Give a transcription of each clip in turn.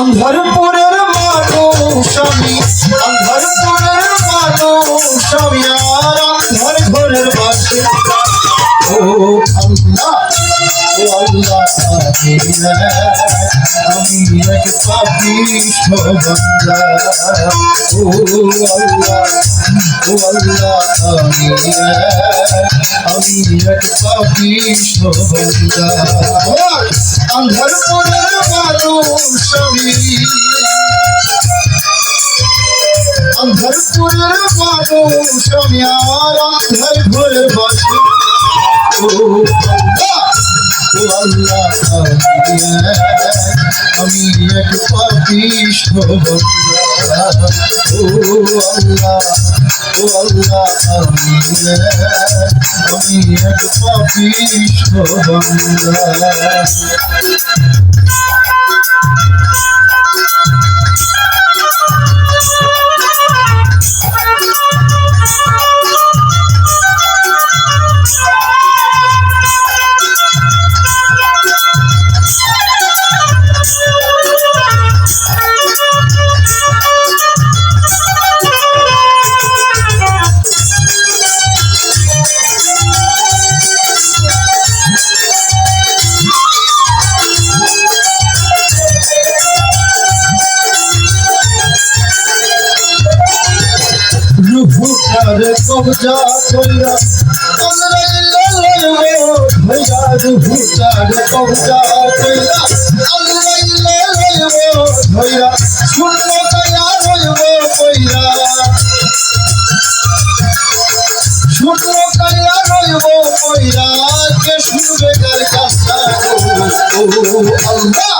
আন্ধারপুরের মানুষ আমি। আন্ধারপুরের মানুষ আমি, আর আন্ধার ঘরের বাসে। ও আল্লাহ ও আল্লাহ আমি এক পাপিষ্ঠ বান্দা। ও আল্লাহ ও আল্লাহ আমি আমি এক পাপিষ্ঠ বান্দা আন্ধারপুরের মানুষ আমি আন্ধারপুরের মানুষ আমি আর আন্ধার ঘরে বসে ও আল্লাহ আমি এক পাপিষ্ঠ বান্দা আমি এক পাপিষ্ঠ বান্দা রুহুটারে কবজা কইরা, আল্লাহ ভৈয়া রুহুটারে কবজা কইরা, আল্লাহ ভৈয়া শূন্য কয়া রইব কইরা। শূন্য কয়া রইব কইরা, কে শুনবে কার আল্লাহ ও আল্লাহ।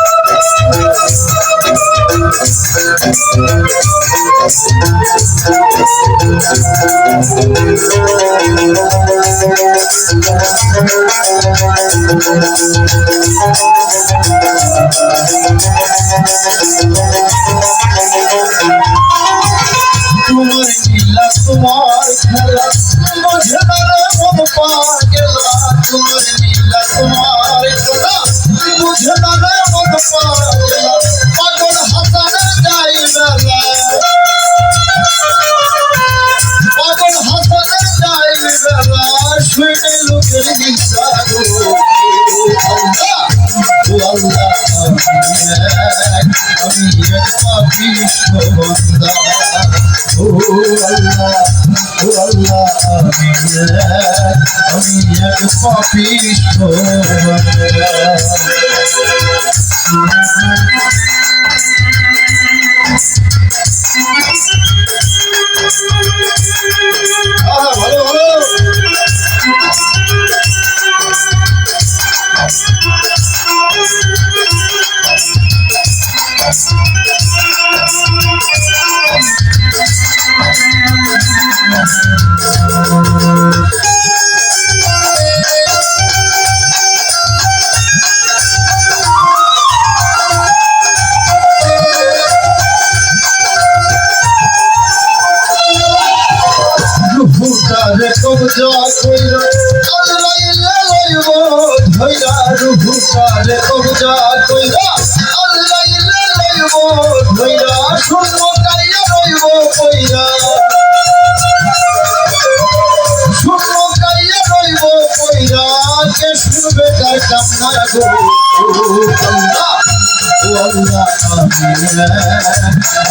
এক পাপিষ্ঠ পাপিষ্ঠ বান্দা ও আল্লাহ ও আল্লাহ আমি আমি এক পাপিষ্ঠ ভালো ভালো রুহুটারে কবজা কইরা আল্লাহ লইব ধইরা রুহুটারে কবজা কইরা আল্লাহ লইব ধইরা শূন্য কাইয়া রইব কইরা শূন্য কাইয়া রইব কইরা কে শুনবে তার কান্না গো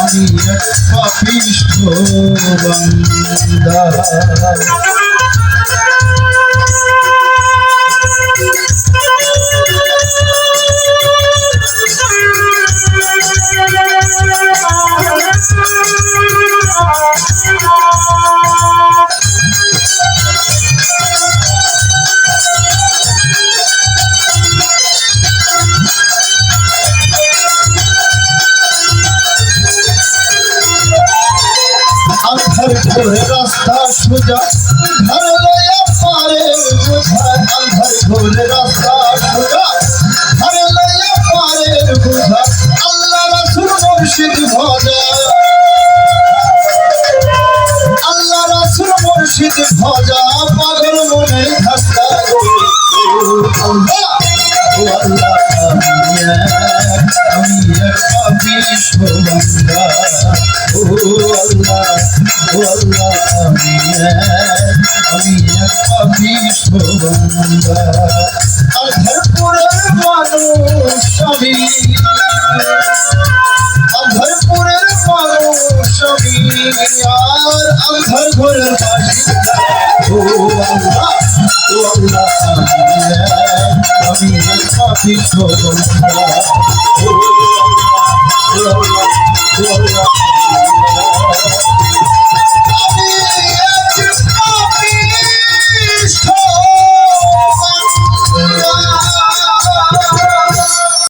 আমি এক পাপিষ্ঠ বান্দা ঘোরে রাস্তা সোজা, ঘর পারে বুঝা আন্ধার ঘোরে রাস্তা সোজা, ঘর পারে বুঝা আল্লাহ রাসূল মুর্শিদ ভজা আল্লাহ রাসূল মুর্শিদ ভজা পাগল মনে ধাক্কা আল্লাহ আধারপুরের মানুষ আমি আধারপুরের মানুষ আমি আর আধার ঘরের বাসিন্দা ও আল্লাহ ও আল্লাহ কিছু